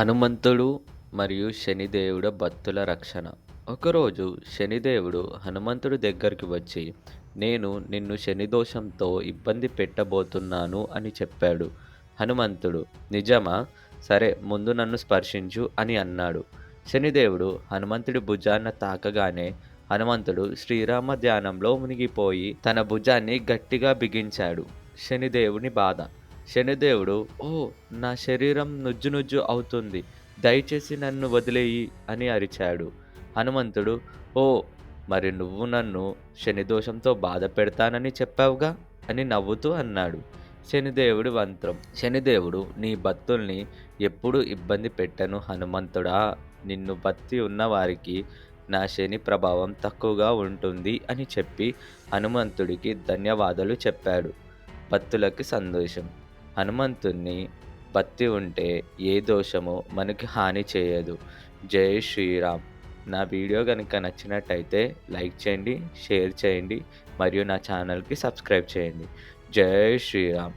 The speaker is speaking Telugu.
హనుమంతుడు మరియు శనిదేవుడు భక్తుల రక్షణ. ఒకరోజు శనిదేవుడు హనుమంతుడి దగ్గరికి వచ్చి నేను నిన్ను శనిదోషంతో ఇబ్బంది పెట్టబోతున్నాను అని చెప్పాడు. హనుమంతుడు నిజమా? సరే ముందు నన్ను స్పర్శించు అని అన్నాడు. శనిదేవుడు హనుమంతుడి భుజాన్న తాకగానే హనుమంతుడు శ్రీరామ ధ్యానంలో మునిగిపోయి తన భుజాన్ని గట్టిగా బిగించాడు. శనిదేవుని బాధ శనిదేవుడు ఓ నా శరీరం నుజ్జు నుజ్జు అవుతుంది. దయచేసి నన్ను వదిలేయి అని అరిచాడు. హనుమంతుడు ఓ మరి నువ్వు నన్ను శనిదోషంతో బాధ పెడతానని చెప్పావుగా? అని నవ్వుతూ అన్నాడు. శనిదేవుడి మంత్రం శనిదేవుడు నీ భక్తుల్ని ఎప్పుడు ఇబ్బంది పెట్టను హనుమంతుడా. నిన్ను భక్తి ఉన్నవారికి నా శని ప్రభావం తక్కువగా ఉంటుంది అని చెప్పి హనుమంతుడికి ధన్యవాదాలు చెప్పాడు. భక్తులకి సంతోషం హనుమంతుణ్ణి భక్తి ఉంటే ఏ దోషము మనకి హాని చేయదు. జై శ్రీరామ్. నా వీడియో కనుక నచ్చినట్టయితే లైక్ చేయండి షేర్ చేయండి మరియు నా ఛానల్కి సబ్స్క్రైబ్ చేయండి. జై శ్రీరామ్.